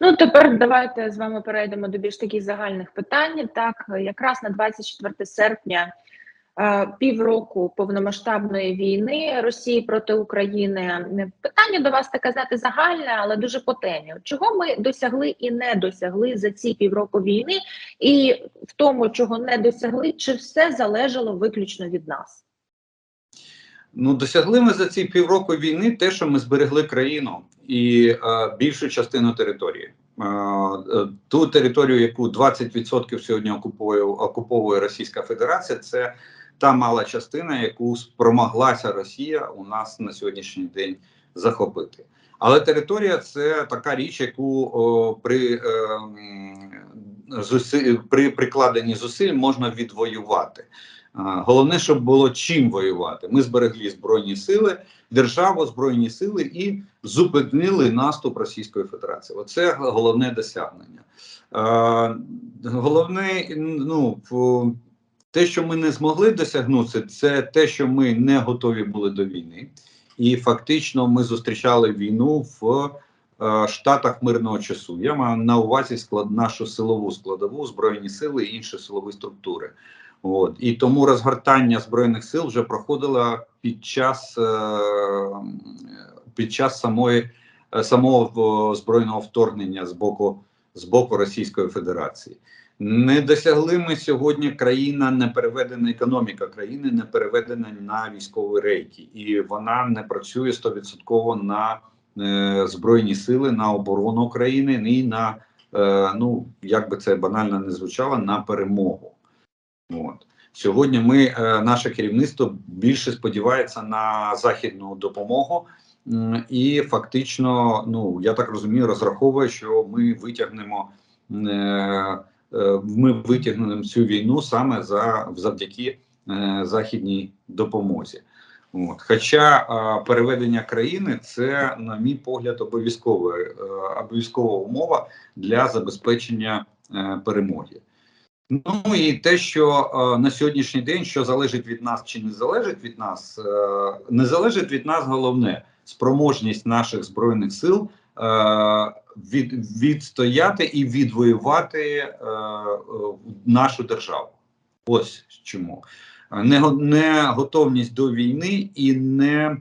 Ну, тепер давайте з вами перейдемо до більш таких загальних питань. Так, якраз на 24 серпня, е, півроку повномасштабної війни Росії проти України. Питання до вас таке знаєте, загальне, але дуже по темі. Чого ми досягли і не досягли за ці півроку війни, і в тому, чого не досягли, чи все залежало виключно від нас? Ну, досягли ми за ці півроку війни те, що ми зберегли країну і е, більшу частину території. Е, е, ту територію, яку 20% сьогодні окупує, окуповує Російська Федерація, це та мала частина, яку спромоглася Росія у нас на сьогоднішній день захопити. Але територія це така річ, яку о, при, е, м, зуси, при прикладенні зусиль можна відвоювати. Головне, щоб було чим воювати. Ми зберегли збройні сили, державу, збройні сили і зупинили наступ Російської Федерації. Оце головне досягнення. Головне, ну те, що ми не змогли досягнути, це те, що ми не готові були до війни, і фактично ми зустрічали війну в штатах мирного часу. Я маю на увазі склад нашу силову складову, збройні сили і інші силові структури. От і тому розгортання збройних сил вже проходило під час е, під час самої е, самого е, збройного вторгнення з боку з боку Російської Федерації. Не досягли ми сьогодні. Країна не переведена, економіка країни не переведена на військові рейки, і вона не працює стовідсотково на е, збройні сили, на оборону країни і на е, ну як би це банально не звучало, на перемогу. От. Сьогодні ми, е, наше керівництво більше сподівається на західну допомогу, і фактично, ну я так розумію, розраховує, що ми витягнемо е, е, ми витягнемо цю війну саме за завдяки е, західній допомозі. От. Хоча е, переведення країни це, на мій погляд, обов'язкова е, обов'язкова умова для забезпечення е, перемоги. Ну і те, що е, на сьогоднішній день що залежить від нас чи не залежить від нас, е, не залежить від нас головне спроможність наших збройних сил е, від, відстояти і відвоювати е, нашу державу. Ось чому не, го- готовність до війни і не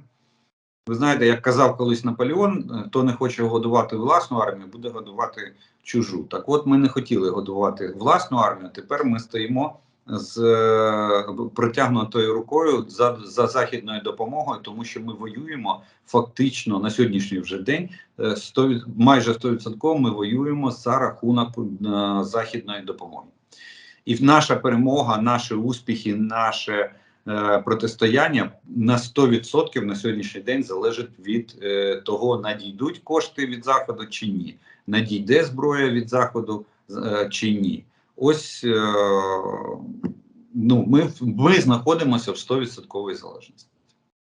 ви знаєте, як казав колись Наполеон, е, хто не хоче годувати власну армію, буде годувати чужу. Так от ми не хотіли годувати власну армію. Тепер ми стоїмо з е, протягнутою рукою за, за західною допомогою, тому що ми воюємо фактично на сьогоднішній вже день. е, 100, майже 100% ми воюємо за рахунок е, західної допомоги. І наша перемога, наші успіхи, наше е, протистояння на 100% на сьогоднішній день залежить від е, того, надійдуть кошти від заходу чи ні, надійде зброя від заходу е, чи ні. Ось е, ну, ми, ми знаходимося в 100% залежності.